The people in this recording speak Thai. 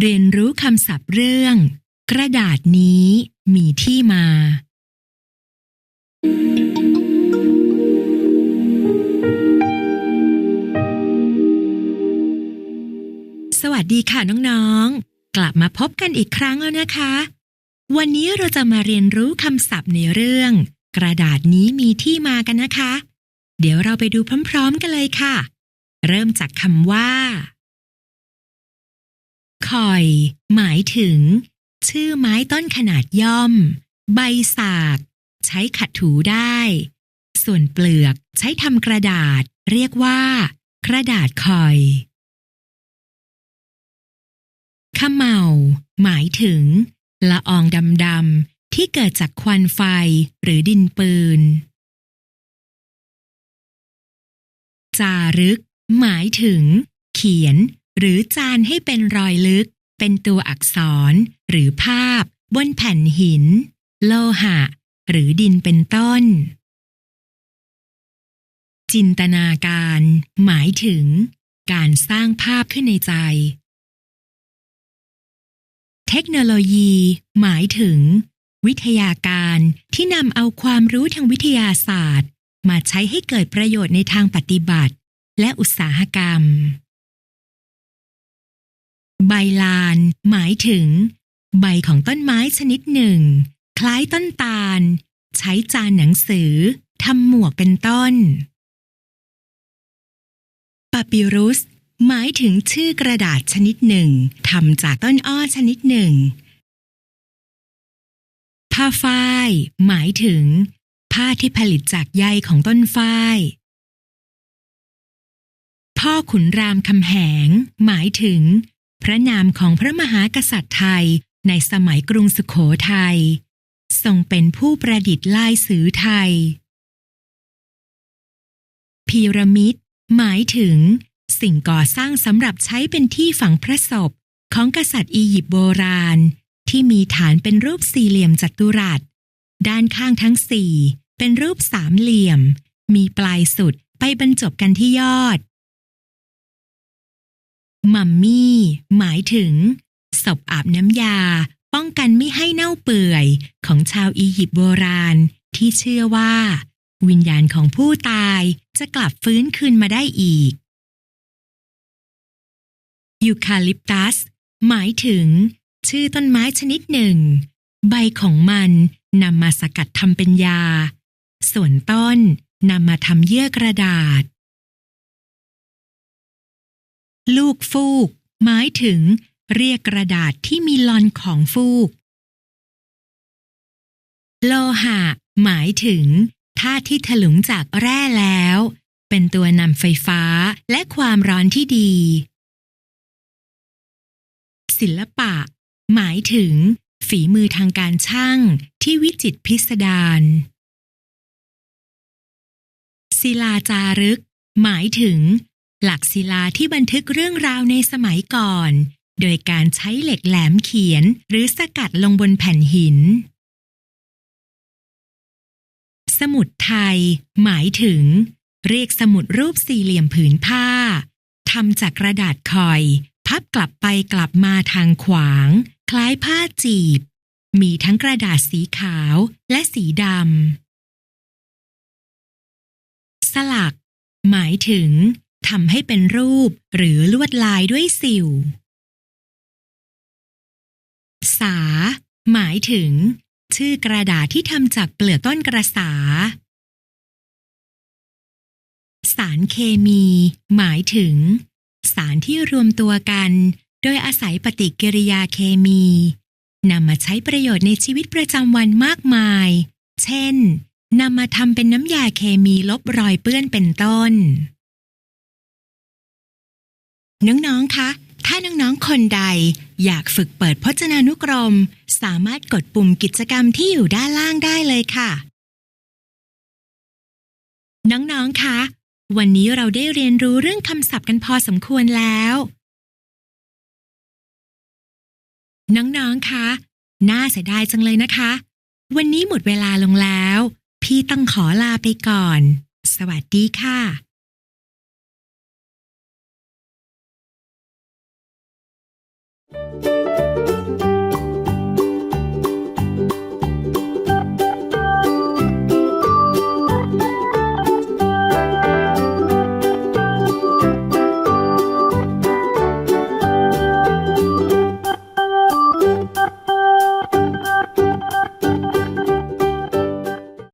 เรียนรู้คำศัพท์เรื่อง กระดาษนี้มีที่มา สวัสดีค่ะน้องๆ กลับมาพบกันอีกครั้งแล้วนะคะ วันนี้เราจะมาเรียนรู้คำศัพท์ในเรื่อง กระดาษนี้มีที่มากันนะคะ เดี๋ยวเราไปดูพร้อม ๆ กันเลยค่ะ เริ่มจากคำว่า คอย หมายถึง ชื่อไม้ต้นขนาดย่อม ใบสาก ใช้ขัดถูได้ ส่วนเปลือกใช้ทำกระดาษ เรียกว่า กระดาษคอยขมเหมาหมายถึง ละอองดำๆที่เกิดจากควันไฟหรือดินปืน จารึก หมายถึง เขียน หรือจานให้เป็นรอยลึก เป็นตัวอักษร หรือภาพ บนแผ่นหิน โลหะ หรือดินเป็นต้น จินตนาการ หมายถึง การสร้างภาพขึ้นในใจ เทคโนโลยี หมายถึง วิทยาการที่นำเอาความรู้ทางวิทยาศาสตร์ มาใช้ให้เกิดประโยชน์ในทางปฏิบัติ และอุตสาหกรรม ใบลาน หมายถึง ใบของต้นไม้ชนิดหนึ่ง คล้ายต้นตาล ใช้จานหนังสือทำหมวกเป็นต้นปาปิรุส หมายถึงชื่อกระดาษชนิดหนึ่งทำจากต้นอ้อชนิดหนึ่งผ้าฝ้าย หมายถึง ผ้าที่ผลิตจากใยของต้นฝ้าย พ่อขุนรามคำแหง หมายถึง พระนามของพระมหากษัตริย์ไทยในสมัยกรุงสุขโขทัยทรงเป็นผู้ประดิษฐ์ลายสือไทย พีระมิด หมายถึง สิ่งก่อสร้างสำหรับใช้เป็นที่ฝังพระศพของกษัตริย์อียิปต์โบราณ ที่มีฐานเป็นรูปสี่เหลี่ยมจัตุรัส ด้านข้างทั้งสี่เป็นรูปสามเหลี่ยม มีปลายสุดไปบรรจบกันที่ยอด มัมมี่ หมายถึงศพอาบน้ำยา ป้องกันไม่ให้เน่าเปื่อยของชาวอียิปต์โบราณ ที่เชื่อว่า วิญญาณของผู้ตายจะกลับฟื้นคืนมาได้อีก ยูคาลิปตัส หมายถึง ชื่อต้นไม้ชนิดหนึ่ง ใบของมันนำมาสกัดทำเป็นยา ส่วนต้นนำมาทำเยื่อกระดาษ ลูกฟูก หมายถึง เรียกกระดาษที่มีลอนของฟูก โลหะ หมายถึงธาตุที่ถลุงจากแร่แล้ว เป็นตัวนำไฟฟ้าและความร้อนที่ดี ศิลปะ หมายถึง ฝีมือทางการช่างที่วิจิตรพิสดารศิลาจารึก หมายถึง หลักศิลาที่บันทึกเรื่องราวในสมัยก่อน โดยการใช้เหล็กแหลมเขียนหรือสกัดลงบนแผ่นหิน สมุดไทย หมายถึง เรียกสมุดรูปสี่เหลี่ยมผืนผ้าทำจากกระดาษคอย พับกลับไปกลับมาทางขวาง คล้ายผ้าจีบ มีทั้งกระดาษสีขาวและสีดำสลัก หมายถึง ทำให้เป็นรูปหรือลวดลายด้วยสิว สา หมายถึง ชื่อกระดาษที่ทำจากเปลือกต้นกระสา สารเคมี หมายถึง สารที่รวมตัวกัน โดยอาศัยปฏิกิริยาเคมีนำมาใช้ประโยชน์ในชีวิตประจำวันมากมาย เช่นนำมาทำเป็นน้ำยาเคมีลบรอยเปื้อนเป็นต้น น้อง ๆ คะ ถ้าน้อง ๆ คนใด อยากฝึกเปิดพจนานุกรม สามารถกดปุ่มกิจกรรมที่อยู่ด้านล่างได้เลยค่ะ น้อง ๆ คะ วันนี้เราได้เรียนรู้เรื่องคำศัพท์กันพอสมควรแล้ว น้อง ๆ คะ น่าเสียดายจังเลยนะคะ วันนี้หมดเวลาลงแล้ว พี่ต้องขอลาไปก่อน สวัสดีค่ะ